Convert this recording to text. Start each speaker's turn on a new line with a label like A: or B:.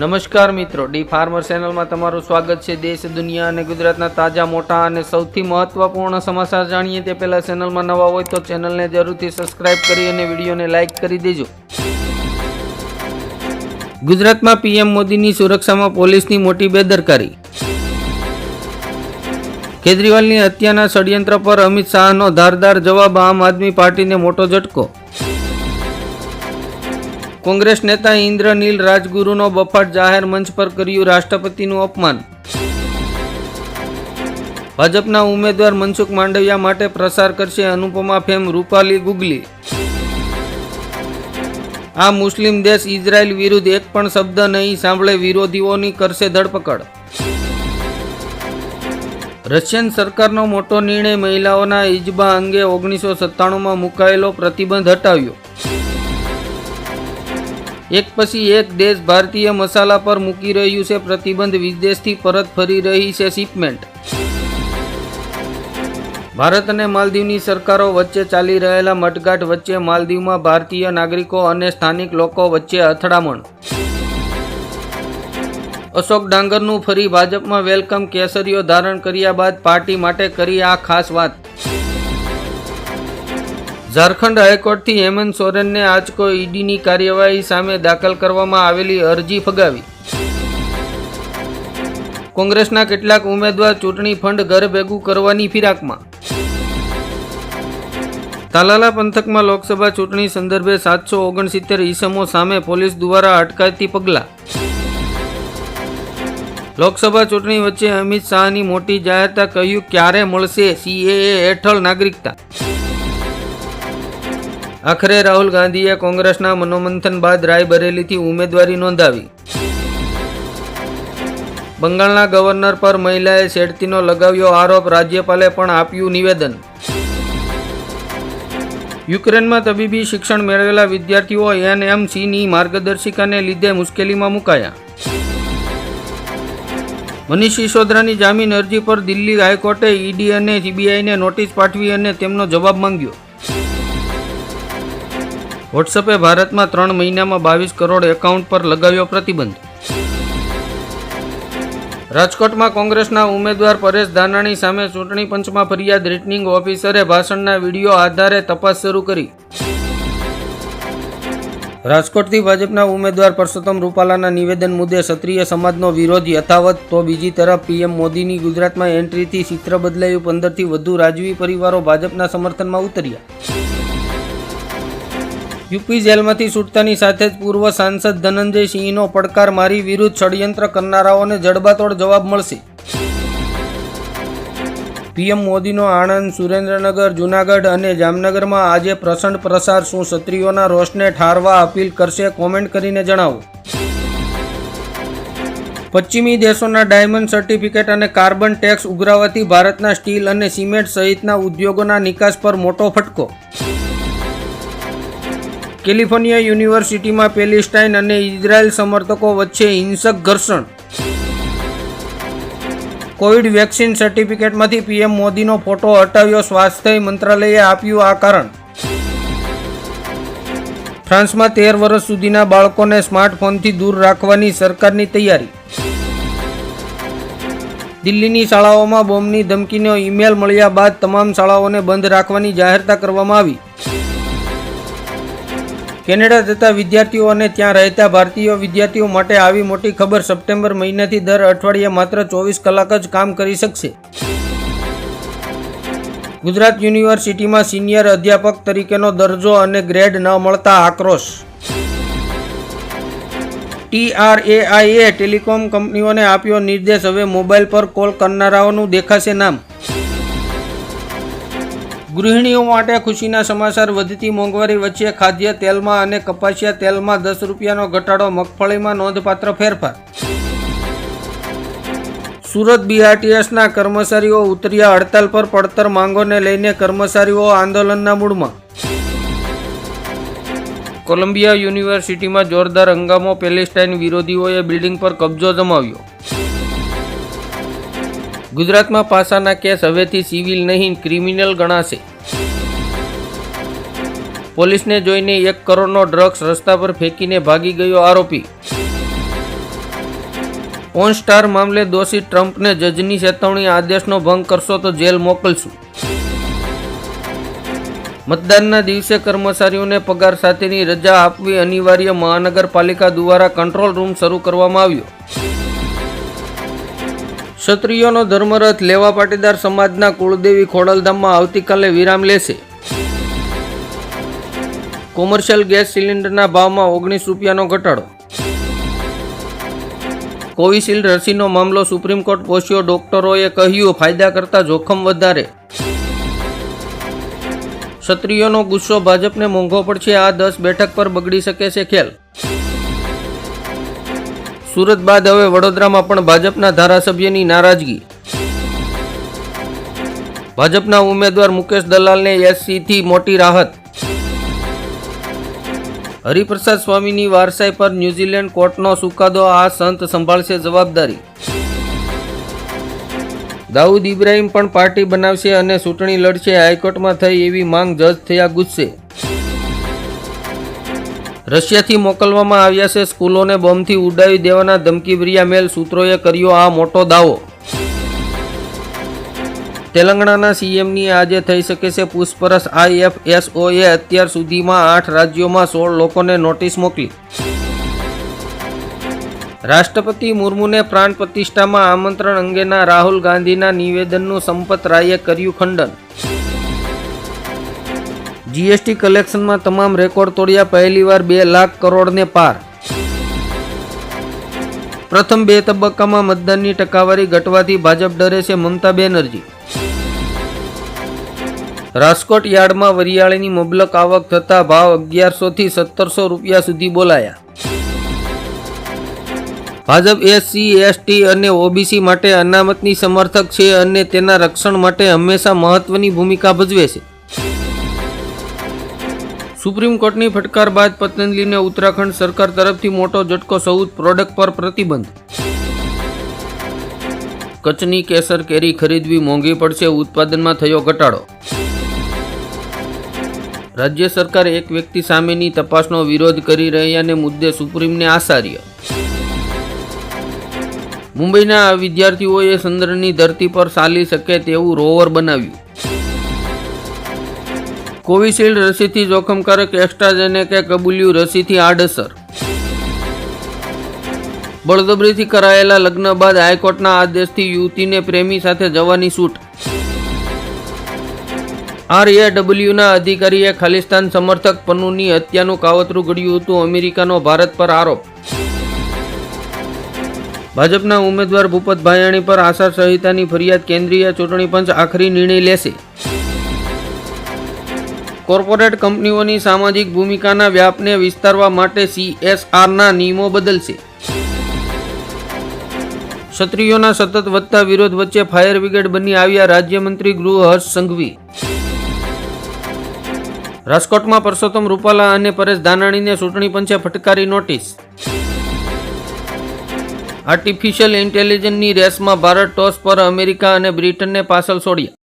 A: નમસ્કાર મિત્રો, D farmer ચેનલમાં તમારું સ્વાગત છે. દેશ, દુનિયા અને ગુજરાતના તાજા, મોટા અને સૌથી મહત્વપૂર્ણ સમાચાર જાણીએ તે પહેલાં ચેનલમાં નવા હોય તો ચેનલને જરૂરથી સબસ્ક્રાઇબ કરી અને વિડીયોને લાઇક કરી દેજો. ગુજરાતમાં પીએમ મોદીની સુરક્ષામાં પોલીસની મોટી બેદરકારી. કેજરીવાલની હત્યાના ષડયંત્ર પર અમિત શાહનો ધારદાર જવાબ આમ આદમી પાર્ટીને મોટો ઝટકો. કોંગ્રેસ નેતા ઇન્દ્રનીલ રાજગુરુનો બફાટ જાહેર મંચ પર કર્યું રાષ્ટ્રપતિનું અપમાન. ભાજપના ઉમેદવાર મનસુખ માંડવિયા માટે પ્રસાર કરશે અનુપમા ફેમ, રૂપાલી ગુગલી. આ મુસ્લિમ દેશ ઇઝરાયલ વિરુદ્ધ એક પણ શબ્દ નહીં સાંભળે વિરોધીઓની કરશે ધરપકડ. રશિયન સરકારનો મોટો નિર્ણય મહિલાઓના ઇજબા અંગે ઓગણીસો સત્તાણુંમાં મુકાયેલો પ્રતિબંધ હટાવ્યો. એક પછી એક દેશ ભારતીય મસાલા પર મૂકી રહ્યું છે પ્રતિબંધ. વિદેશથી પરત ફરી રહી છે શિપમેન્ટ. ભારત અને માલદીવની સરકારો વચ્ચે ચાલી રહેલા મટગાટ વચ્ચે માલદીવમાં ભારતીય નાગરિકો અને સ્થાનિક લોકો વચ્ચે અથડામણ. અશોક ડાંગરનું ફરી ભાજપમાં વેલકમ. કેસરીઓ ધારણ કર્યા બાદ પાર્ટી માટે કરી આ ખાસ વાત. ઝારખંડ હાઈકોર્ટથી હેમંત સોરેનને આજકો ઈડીની કાર્યવાહી સામે દાખલ કરવામાં આવેલી અરજી ફગાવી. કોંગ્રેસના કેટલાક ઉમેદવાર ચૂંટણી ફંડ ઘર ભેગું કરવાની ફિરાકમાં. તાલાલા પંથકમાં લોકસભા ચૂંટણી સંદર્ભે સાતસો ઓગણસિત્તેર ઈસમો સામે પોલીસ દ્વારા અટકાયતી પગલાં. લોકસભા ચૂંટણી વચ્ચે અમિત શાહની મોટી જાહેરતા કહ્યું, ક્યારે મળશે? સીએએ હેઠળ નાગરિકતા. આખરે રાહુલ ગાંધીએ કોંગ્રેસના મનોમંથન બાદ રાયબરેલીથી ઉમેદવારી નોંધાવી. બંગાળના ગવર્નર પર મહિલાએ છેડતીનો લગાવ્યો આરોપ, રાજ્યપાલે પણ આપ્યું નિવેદન. યુક્રેનમાં તબીબી શિક્ષણ મેળવેલા વિદ્યાર્થીઓ એનએમસીની માર્ગદર્શિકાને લીધે મુશ્કેલીમાં મુકાયા. મનીષ સિસોદરાની જામીન અરજી પર દિલ્હી હાઈકોર્ટે ઈડી અને સીબીઆઈને નોટિસ પાઠવી અને તેમનો જવાબ માંગ્યો. વોટ્સએપે ભારતમાં ત્રણ મહિનામાં બાવીસ કરોડ એકાઉન્ટ પર લગાવ્યો પ્રતિબંધ. રાજકોટમાં કોંગ્રેસના ઉમેદવાર પરેશ ધાનાણી સામે ચૂંટણી પંચમાં ફરિયાદ રિટર્નિંગ ઓફિસરે ભાષણના વીડિયો આધારે તપાસ શરૂ કરી. રાજકોટથી ભાજપના ઉમેદવાર પરસોત્તમ રૂપાલાના નિવેદન મુદ્દે ક્ષત્રિય સમાજનો વિરોધ યથાવત, તો બીજી તરફ પીએમ મોદીની ગુજરાતમાં એન્ટ્રીથી ચિત્ર બદલાયું પંદરથી વધુ રાજવી પરિવારો ભાજપના સમર્થનમાં ઉતર્યા. યુપી જેલમાંથી છૂટતાની સાથે જ પૂર્વ સાંસદ ધનંજય સિંહનો પડકાર મારી વિરુદ્ધ ષડયંત્ર કરનારાઓને જડબાતોડ જવાબ મળશે. પીએમ મોદીનો આણંદ, સુરેન્દ્રનગર, જૂનાગઢ અને જામનગરમાં આજે પ્રસંડ પ્રસાર શું ક્ષત્રિયોના રોષને ઠારવા અપીલ કરશે કોમેન્ટ કરીને જણાવો. પશ્ચિમી દેશોના ડાયમંડ સર્ટિફિકેટ અને કાર્બન ટેક્સ ઉઘરાવવાથી ભારતના સ્ટીલ અને સિમેન્ટ સહિતના ઉદ્યોગોના નિકાસ પર મોટો ફટકો. કેલિફોર્નિયા યુનિવર્સિટીમાં પેલેસ્ટાઇન અને ઇઝરાયલ સમર્થકો વચ્ચે હિંસક ઘર્ષણ. કોવિડ વેક્સિન સર્ટિફિકેટમાંથી પીએમ મોદીનો ફોટો હટાવ્યો, સ્વાસ્થ્ય મંત્રાલયે આપ્યું આ કારણ. ફ્રાન્સમાં તેર વર્ષ સુધીના બાળકોને સ્માર્ટફોનથી દૂર રાખવાની સરકારની તૈયારી. દિલ્હીની શાળાઓમાં બોમ્બની ધમકીનો ઈમેલ મળ્યા બાદ તમામ શાળાઓને બંધ રાખવાની જાહેરતા કરવામાં આવી. કેનેડા જતા વિદ્યાર્થીઓ અને ત્યાં રહેતા ભારતીય વિદ્યાર્થીઓ માટે આવી મોટી ખબર સપ્ટેમ્બર મહિનાથી દર અઠવાડિયે માત્ર ચોવીસ કલાક જ કામ કરી શકશે. ગુજરાત યુનિવર્સિટીમાં સિનિયર અધ્યાપક તરીકેનો દરજ્જો અને ગ્રેડ ન મળતા આક્રોશ. ટીઆરએઆઈએ ટેલિકોમ કંપનીઓને આપ્યો નિર્દેશ, હવે મોબાઈલ પર કોલ કરનારાઓનું દેખાશે નામ. ગૃહિણીઓ માટે ખુશીના સમાચાર. વધતી મોંઘવારી વચ્ચે ખાદ્ય તેલમાં અને કપાસિયા તેલમાં દસ રૂપિયાનો ઘટાડો, મગફળીમાં નોંધપાત્ર ફેરફાર. સુરત બીઆરટીએસના કર્મચારીઓ ઉતર્યા હડતાલ પર પડતર માંગોને લઈને કર્મચારીઓ આંદોલનના મૂડમાં કોલંબિયા યુનિવર્સિટીમાં જોરદાર હંગામો. પેલેસ્ટાઇન વિરોધીઓએ બિલ્ડિંગ પર કબજો જમાવ્યો. ગુજરાતમાં પાસાના કેસ હવેથી સિવિલ નહીં, ક્રિમિનલ ગણાશે. પોલીસને જોઈને એક કરોડનો ડ્રગ્સ રસ્તા પર ફેંકીને ભાગી ગયો આરોપી. પોન સ્ટાર મામલે દોષી ટ્રમ્પને જજની ચેતવણી આદેશનો ભંગ કરશો તો જેલ મોકલશું. મતદાનના દિવસે કર્મચારીઓને પગાર સાથેની રજા આપવી અનિવાર્ય મહાનગરપાલિકા દ્વારા કંટ્રોલ રૂમ શરૂ કરવામાં આવ્યો. ક્ષત્રિયોનો ધર્મરથ લેવા પાટીદાર સમાજના કુળદેવી ખોડલધામમાં આવતીકાલે વિરામ લેશે. કોમર્શિયલ ગેસ સિલિન્ડરના ભાવમાં ઓગણીસ રૂપિયાનો ઘટાડો. કોવિશિલ્ડ રસીનો મામલો સુપ્રીમ કોર્ટ પહોંચ્યો. ડોક્ટરોએ કહ્યું, ફાયદા કરતાં જોખમ વધારે. ક્ષત્રિયોનો ગુસ્સો ભાજપને મોંઘો પડશે. આ દસ બેઠક પર બગડી શકે છે ખેલ. સુરત બાદ હવે વડોદરામાં પણ ભાજપના ધારાસભ્યની નારાજગી. ભાજપના ઉમેદવાર મુકેશ દલાલને એસસીથી મોટી રાહત. હરિપ્રસાદ સ્વામીની વારસાઈ પર ન્યૂઝીલેન્ડ કોર્ટનો ચુકાદો આ સંત સંભાળશે જવાબદારી. દાઉદ ઇબ્રાહિમ પણ પાર્ટી બનાવશે અને ચૂંટણી લડશે. હાઈકોર્ટમાં થઈ એવી માંગ જજ થયા ગુસ્સે. રશિયાથી મોકલવામાં આવ્યા છે સ્કૂલોને બોમ્બથી ઉડાવી દેવાના ધમકીભર્યા મેલ સૂત્રોએ કર્યો આ મોટો દાવો. તેલંગણાના સીએમની આજે થઈ શકે છે પૂછપરછ. આઈએફએસઓએ અત્યાર સુધીમાં આઠ રાજ્યોમાં સોળ લોકોને નોટિસ મોકલી. રાષ્ટ્રપતિ મુર્મુને પ્રાણ પ્રતિષ્ઠામાં આમંત્રણ અંગેના રાહુલ ગાંધીના નિવેદનનું સંપત રાયે કર્યું ખંડન. જીએસટી કલેક્શનમાં તમામ રેકોર્ડ તોડ્યા, પહેલીવાર બે લાખ કરોડને પાર. પ્રથમ બે તબક્કામાં મતદાનની ટકાવારી ઘટવાથી ભાજપ ડરે છે મમતા બેનર્જી. રાજકોટ યાર્ડમાં વરિયાળીની મબલક આવક થતા ભાવ અગિયારસોથી સત્તરસો રૂપિયા સુધી બોલાયા. ભાજપ એસસી એસટી અને ઓબીસી માટે અનામતની સમર્થક છે અને તેના રક્ષણ માટે હંમેશા મહત્વની ભૂમિકા ભજવે છે. સુપ્રીમ કોર્ટની ફટકાર બાદ પતંજલિને ઉત્તરાખંડ સરકાર તરફથી મોટો ઝટકો સૌદ પ્રોડક્ટ પર પ્રતિબંધ. કચ્છની કેસર કેરી ખરીદવી મોંઘી પડશે, ઉત્પાદનમાં થયો ઘટાડો. રાજ્ય સરકાર એક વ્યક્તિ સામેની તપાસનો વિરોધ કરી રહ્યાને મુદ્દે સુપ્રીમને આસાર્ય. મુંબઈના વિદ્યાર્થીઓએ ચંદ્રની ધરતી પર ચાલી શકે તેવું રોવર બનાવ્યું. કોવિશિલ્ડ રસીથી જોખમકારક એક્સ્ટ્રાઝેનેકે કબૂલ્યું રસીથી આડઅસર. બળદબરીથી કરાયેલા લગ્ન બાદ હાઈકોર્ટના આદેશથી યુવતીને પ્રેમી સાથે જવાની છૂટ આરએડબલ્યુના અધિકારીએ ખાલિસ્તાન સમર્થક પન્નુની હત્યાનું કાવતરું ઘડ્યું હતું અમેરિકાનો ભારત પર આરોપ. ભાજપના ઉમેદવાર ભૂપત ભાયાણી પર આચાર સંહિતાની ફરિયાદ કેન્દ્રીય ચૂંટણી પંચ આખરી નિર્ણય લેશે. કોર્પોરેટ કંપનીઓની સામાજિક ભૂમિકાના વ્યાપને વિસ્તારવા માટે સીએસઆરના નિયમો બદલશે. ક્ષત્રિયોના સતત વધતા વિરોધ વચ્ચે ફાયર બ્રિગેડ બની આવ્યા રાજ્યમંત્રી ગૃહ હર્ષ સંઘવી. રાજકોટમાં પરસોત્તમ રૂપાલા અને પરેશ ધાનાણીને ચૂંટણી પંચે ફટકારી નોટિસ. આર્ટિફિશિયલ ઇન્ટેલિજન્સની રેસમાં ભારત ટોસ પર અમેરિકા અને બ્રિટનને પાછળ છોડ્યા.